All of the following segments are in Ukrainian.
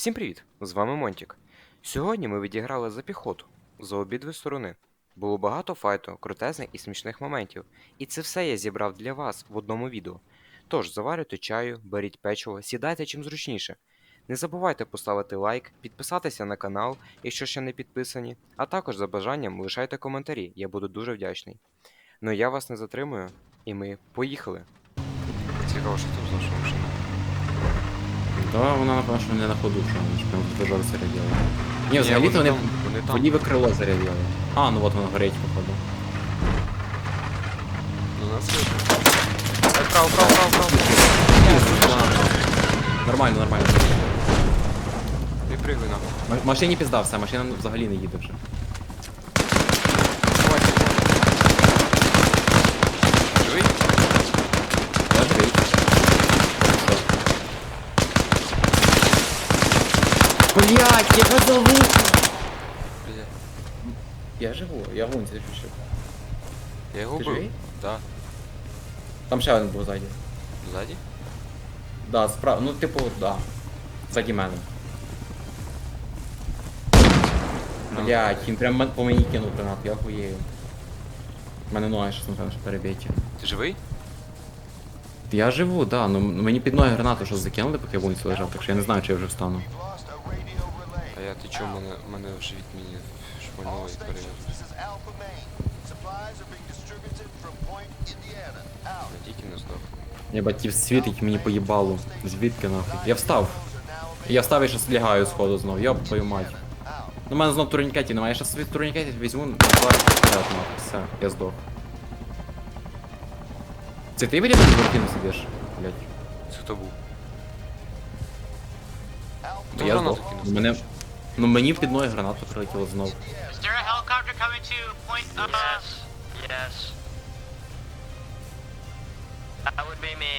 Всім привіт! З вами Монтік. Сьогодні ми відіграли за піхоту за обидві сторони. Було багато файту, крутезних і смішних моментів. І це все я зібрав для вас в одному відео. Тож заварюйте чаю, беріть печиво, сідайте чим зручніше. Не забувайте поставити лайк, підписатися на канал, якщо ще не підписані, а також за бажанням лишайте коментарі, я буду дуже вдячний. Ну я вас не затримую, і ми поїхали. Цікаво, що тут з. Да, вона напевно, що не на ходу, що вона ж прям движок зарядила. Ні, взагалі-то вони вони вони там. крило зарядили. А, ну от воно горить, походу. Ну, нас. Ай, право, право, право, право. Нормально, нормально. Не прыгай нахуй. М- Машині пізда все, машина взагалі не їде вже. Живий? Я живий. Блять, яка залука! Бля. Я живу, я вон тебе пишу. Я вбив. живий? Да. Там ще один був ззаді. Ззаді? Да, справа, ну типу, да. Ззаді мене. Ну, Блять, він прям по мені кинув гранату, я хуєю. У мене ноги щось напевно, що перебиті. Ти живий? Я живу, да, ну мені під ноги гранату щось закинули, поки я в вулиці лежав, так що я не знаю, чи я вже встану. Ти чо, мене, мене в живіт мені шмальнуло і перевів. Я тільки не здох. Я батьків світить мені поїбало. Звідки нахуй? Я встав. Я встав і щас лягаю сходу знов, йоп твою мать. Ну, у мене знов турнікетів немає, я щас свій турнікетів візьму, два вперед, нахуй, все, я здох. Це ти біля буркіну сидиш? Блять. Це хто був? Я здох. Мене... Ну мені під ноги гранату прилетіло знов. Is there a helicopter coming to point of us? Yes. That would be me.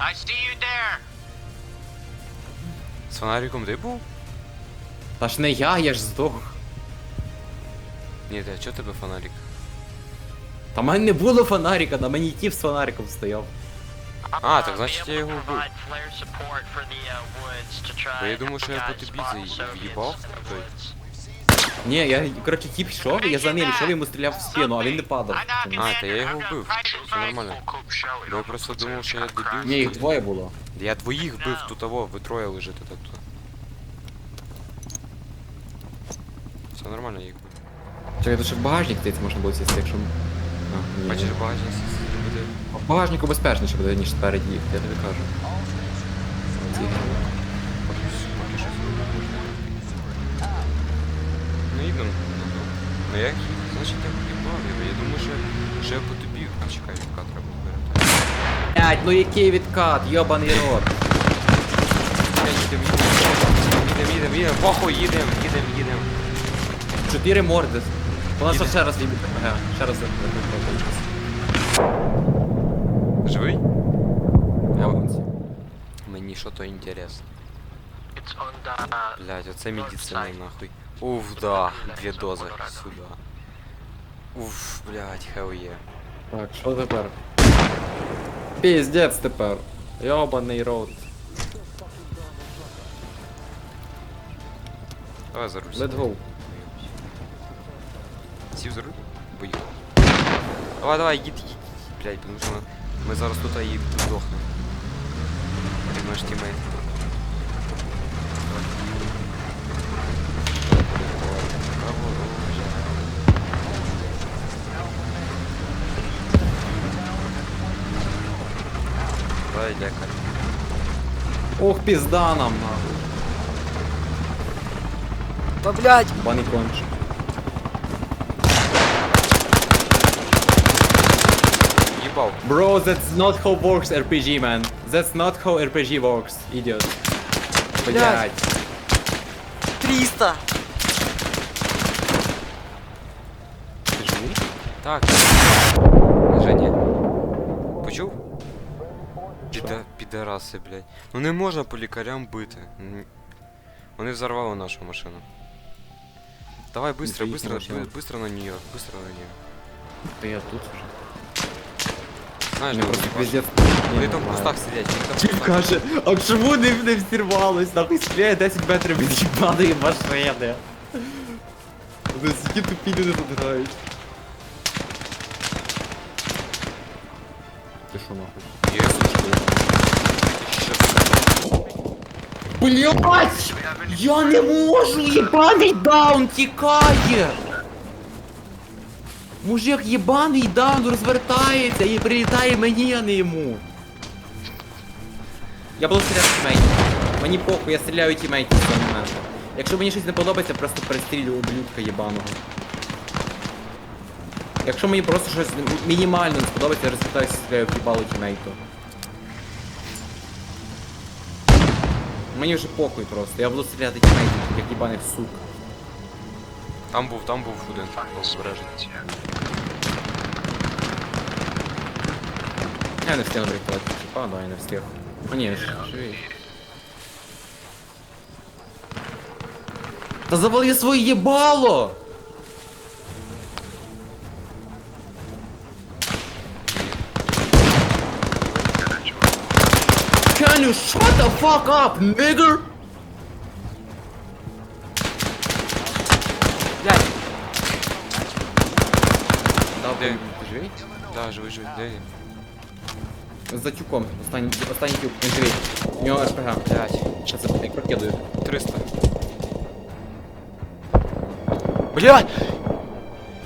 I see you there. З фонариком ти був? Та ж не я, я ж здох. Ні, та чого тебе фонарик? Та в мене не було фонарика, на мені тіп з фонариком стояв. А, так значить я його вбив. Provide flare support for the uh, woods to try Бо я and думав, що я по guide тобі spot заї- Soviets в'їбав, in the той. woods. Ні, я, коротше, тіп йшов, я за ним йшов, йому стріляв в спину, а він не падав. А, та я його вбив. Все нормально. Бо я просто думав, що я дебіл. Ні, їх двоє було. Я двоїх бив тут того, ви троє лежите тут. Все нормально, я їх бив. Чекай, тут ще в багажник здається, можна було сісти, якщо... А, ні. Бачиш, багажник буде. В багажнику безпечніше буде, ніж спереді їхати, я тобі кажу. Ну їдемо. Ну як? Значить я в'їбав його. Я думаю, що, я по тобі. А чекай, відкат треба збирати. Блять, ну який відкат, йобаний рот. Їдемо, їдемо, їдемо, їдемо, їдемо, похуй, їдемо, їдемо, їдемо. Чотири морди. У нас ще раз ППГ. Ще раз. Живий? Я вон. Мені що то інтересно. It's on the Блять, оце медицина нахуй. Уф, да, дві дози сюди. Уф, блять, hell yeah. Так, що тепер? Піздець тепер. Йобаний рот. Давай за руль. Let's go. Сів за руль? Поїхав. Давай, давай, їдь, їдь, їдь, блядь, тому що ми, ми зараз тут і здохнемо. Ти наш тімейт. Давай, лекарь. Ох, пізда нам, нахуй. Та блядь! Баний конч. Їбав. Bro, that's not how works RPG, man. That's not how RPG works, idiot. Блять. 300! Ти живий? Так. Женя. Почув? Піда... Підараси, блядь. Ну не можна по лікарям бити. М. Вони взорвали нашу машину. Давай быстро, Це їхня быстро, машина. бы- быстро на нее, быстро на нее. Та я тут вже. Знаєш, Вони просто пиздец. Вони там в кустах сидять, там в кустах. каже, а чому не, не взірвалось? Нахуй стріляє 10 метрів від їбаної машини. Вони які тупі люди тут грають. Ти що нахуй? Є. Що це? Блять! Я не можу! Єбаний даун тікає! Мужик єбаний даун розвертається і прилітає мені, а не йому. Я буду стріляти тімейтів. Мені похуй, я стріляю тімейтів з цього моменту. Якщо мені щось не подобається, просто перестрілюю ублюдка єбаного. Якщо мені просто щось мінімально не сподобається, я розвертаюся і стріляю в їбало тімейту. Мені вже похуй просто, я буду стріляти тімейтів, як їбаних сук. Там був, там був один. Обережно. Я не встиг врятувати чіпа, да, я не встиг. А ні, живий. Та завали своє їбало! Can you shut the fuck up, nigger? Де? живий? Да, живий, живий, де він? За тюком, останній, останній тюк, він живий. У нього РПГ. Блять. Щас я як прокидую? 300. Блять!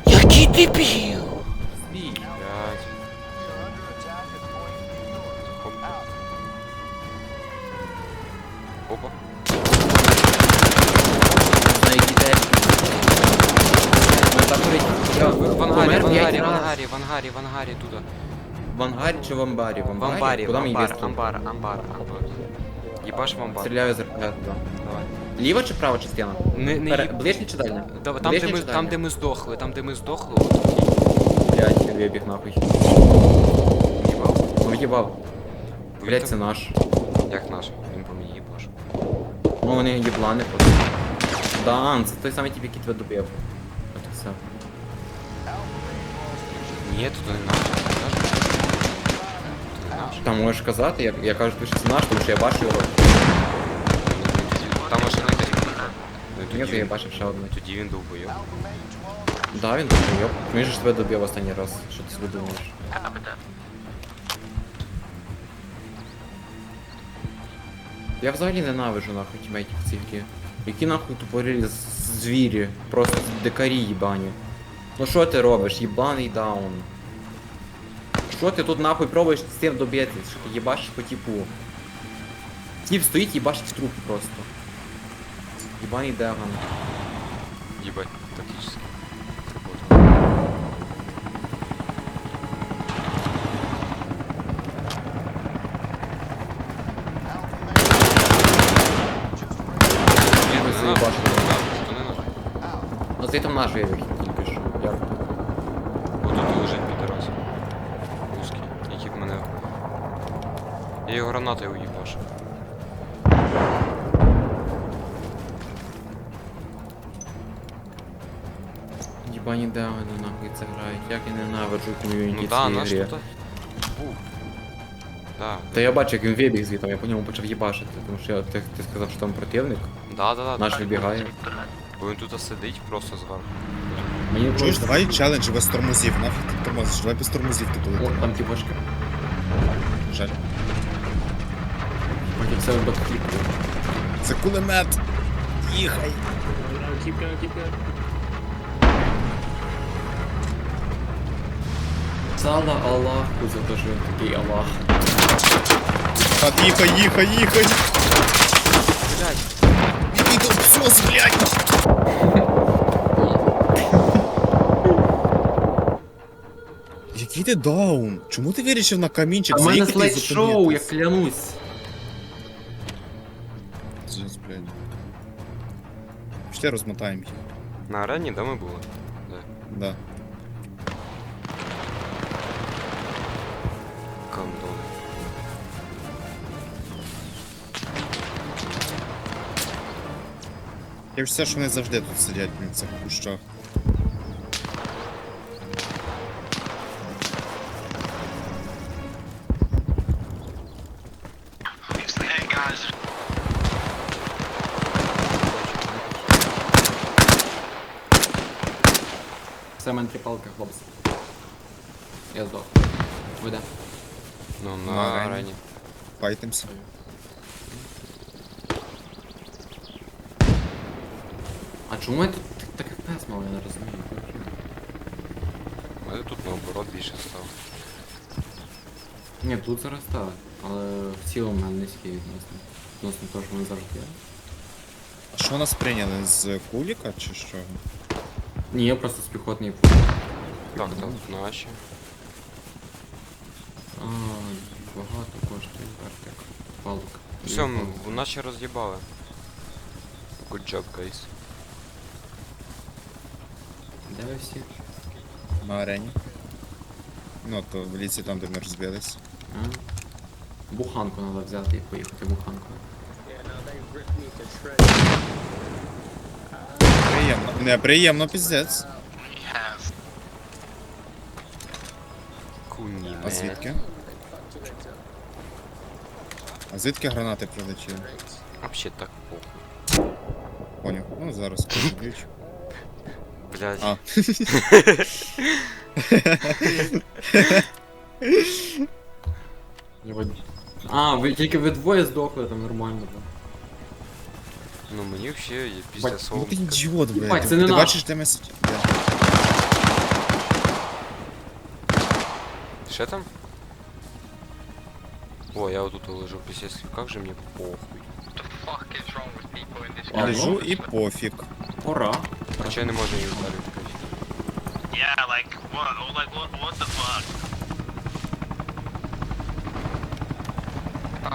Який дебіл! В ангарі, туди. В ангарі чи в амбарі? В В амбарі? амбарі, в мені амбар, амбар, амбар, амбар. Єбаш в амбар. Стріляю з РПГ туди. Давай. Ліва чи права частина? Не, не Пере... їб- Ближня чи дальня? Да, там, де Ближня ми, чи там, дальня? де ми здохли, там, де ми здохли, от Блядь, він вибіг нахуй. їбав. Ну в'їбав. Блядь, це наш. Як наш? Він по мені їбаш. Ну вони єблани просто. Дан, це той самий тип, який тебе добив. От і все. Ні, тут не наш. Тут не наш. Там можеш казати, я, я кажу, що це наш, тому що я бачу його. Там машина якась. Ну, Ні, тоді то я він- бачив ще одну. Тоді він довбойов. Да, він добив. Він же ж тебе добив останній раз. Що ти собі думаєш? Я взагалі ненавиджу нахуй тімейтів в цій. Які нахуй тупорі з- звірі, просто дикарі їбані. Ну що ти робиш, їбаний даун? Що ти тут нахуй пробуєш з цим добитись? Що ти їбашиш по типу? Тіп стоїть їбашить в труп просто. Їбаний деган. Ебать, тактически. Наш. Ну це там наш вивік тільки що. Як? Отут лежить підарас. Русський, який в мене. Я його гранатою уїбаш. Єбані дегани нахуй це грають. Як я ненавиджу ком'юніті Ну да, цій наш грі. тут. Да. Та я бачу, як він вибіг звідти, я по ньому почав їбашити, тому що я, ти, ти сказав, що там противник, Да, да, да. наш вибігає. Бо він тут сидить просто зверху. Мені. Чуєш, давай челендж без тормозів. Нафіг ти тормозиш? Давай без тормозів ти О, полетимо. там тіпошки. Жаль. Потім все в бекфліпку. Це кулемет. Їхай. Сала Аллаху за те, що він такий Аллах. Так, їхай, їхай, їхай. Блять, Іди до псос, блядь. Який ти даун? Чому ти вирішив на камінчик А в мене заїхати і слайд-шоу, я зупинитись? клянусь. Пішли розмотаємо їх. на арені, да, ми були? Да. Да. Кондон. Я ж все, що вони завжди тут сидять, блін, в цих кущах. Хлопці. Я здох. Ви де? Ну, На арені. арені. Файтимся. А чому я тут так FPS мав, я не розумію. У мене тут наоборот більше стало. Ні, тут зараз так, але в цілому в мене низький відносно. Відносно того, що мене завжди є. А що нас прийняли? З куліка чи що? Ні, я просто з піхотний пуль. Так, так, наші. А, багато коштує картик. Палок. Все, м, наші роз'їбали. Good job, guys. Де ви всі? На арені. Ну, то в ліці там, де ми розбились. А? Буханку треба взяти і поїхати буханкою. Приємно. Не, приємно, піздець. А звідки? А звідки гранати прилетіли? Вообще так похуй. Поняв. Ну зараз поб'ють. Блядь. А. А, ви тільки ви двоє здохли, там нормально. так. Ну мені взагалі після Бать, Ну соломки. ти ідіот, блядь. Ти бачиш, де ми сидимо? Де? Ще там? О, я отут лежу після слів. Как же мені похуй. Ладно. Лежу і пофіг. Пора. Хоча я не можу її вдарити, кажуть. Yeah, like what? Oh, like what? What the fuck?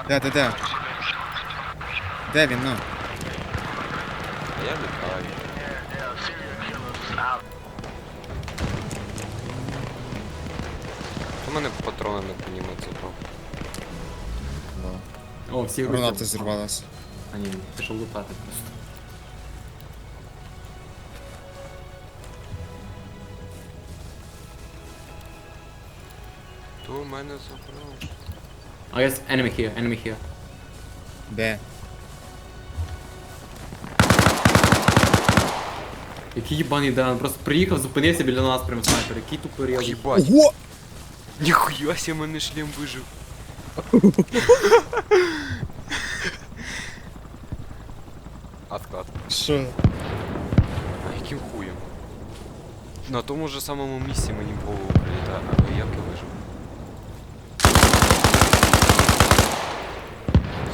Де, де, де? Де він, ну? А я літаю. Мене патрони на пулемет забрав. О, всі Граната вийшли. зірвалась. А ні, пішов лутати просто. То у мене забрав. А yes, enemy here, enemy here. Де? Який їбаний Дан, просто приїхав, зупинився біля нас прямо снайпер, який тупий рєл. Єбать. Ого! Ніхуя себе мене шлем вижив. Откат. Що? А яким хуєм? На тому ж самому місці мені в голову прилітає, а як я вижив?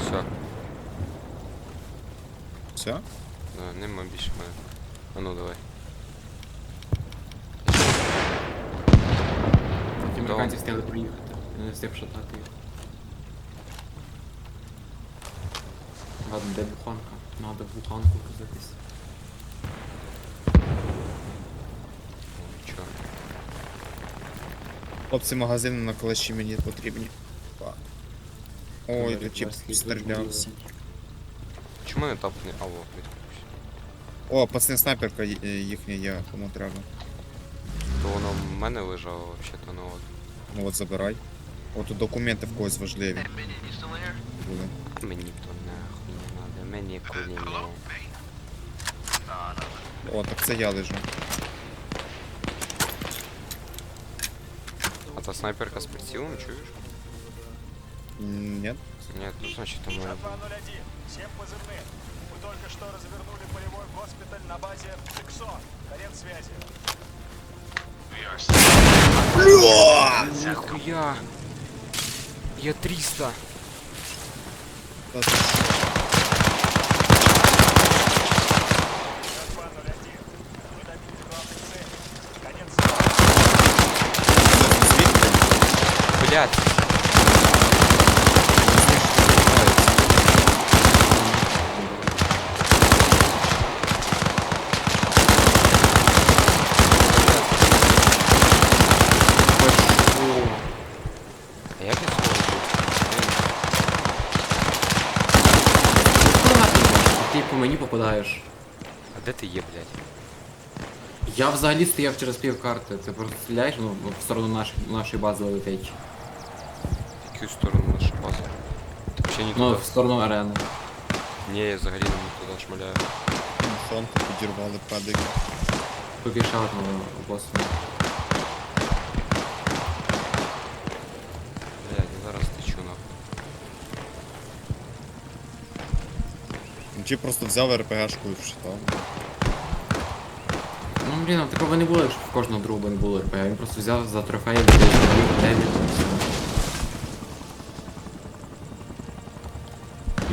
Все, Все? да, нема більше мене. А ну давай. Ті американці встигли приїхати. Не встиг шатати їх. Ладно, де буханка? Надо в буханку казатись. О, Нічого. Хлопці магазини на калаші мені потрібні. Па. Ой, тут тип стрілявся. Чому не тап не. А, во. О, пацани снайперка ї- е, їхня є, кому треба. То воно в мене лежало взагалі-то на от. Ну от забирай. О, тут документи в когось важливі були. Мені то нахуй не надо, мені кулі О, так це я лежу. А та снайперка з прицілом, чуєш? М, Ні? Ні, ну значить там. Шеф 001, всем позывным. Мы только что развернули полевой госпиталь на базе Джексон. Конец связи. Ніхуя! Я 300! Та ти що? Шеф 001, мы добились главной цели. Конец связи. Звідки? Блять! А як я сьогодні? Ти по мені попадаєш. А де ти є, блядь? Я взагалі стояв через пів карти. Ти просто стріляєш, ну, в сторону наш, нашої бази летить. В яку сторону наша база? Ти взагалі не Ну, туди? в сторону арени. Ні, я взагалі не туди шмаляю. Сонку підірвали падик. Тут є ще одного боса. Блядь, я зараз течу нахуй. Ну, Чи просто взяв РПГшку і вшитав. Блін, а такого не було, якщо в кожного другого не було РП. Він просто взяв за трофеї, десь зробив 9 і все.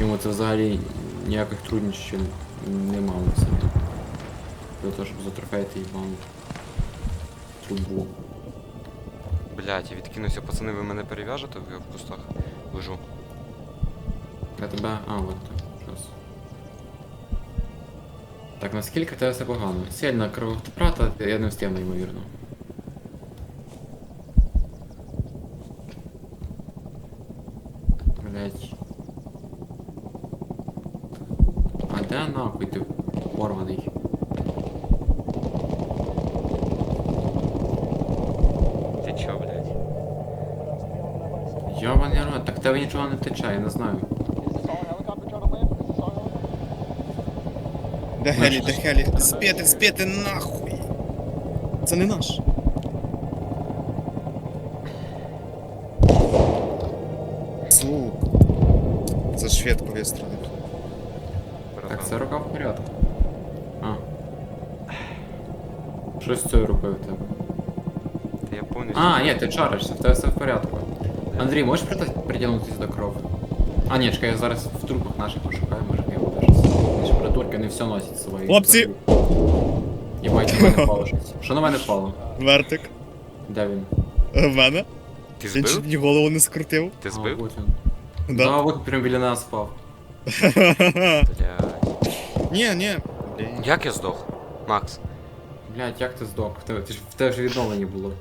Йому це взагалі ніяких труднощів не мав на собі. Для того, щоб затрофеїти їбану трубу. Блядь, я відкинувся, пацани, ви мене перев'яжете, я в кустах лежу. Я тебе. А, от так. Так, наскільки в тебе все погано? Сильна кровотоплата, я не встигну, ймовірно. Блять. А де нахуй ти порваний? Ти чо, блядь? Йобаний рот, так в тебе нічого не тече, я не знаю. Де Гелі, де Гелі? Збити, збити нахуй! Це не наш. Сука. Це шведко вистрілив. Так, це рука в порядку. А. Щось з цією рукою в тебе. Та я повністю... А, ні, ти чаришся, в тебе все в порядку. Андрій, можеш прita- притягнутися до кров? А, ні, чекай, я зараз в трупах наших пошукаю, може Ж придурки не все носять з собою. Хлопці! Єбать, на мене впало щось. Що на мене впало? Вертик. Де він? В мене? Ти Він чуть збив? мені голову не скрутив. Ти А, збив? от він. Да, Да. от прям біля нас впав. Блядь. Ні, ні. Блін. Як я здох? Макс, Блядь, як ти здох? В тебе, ти ж, в тебе ж відновлення було.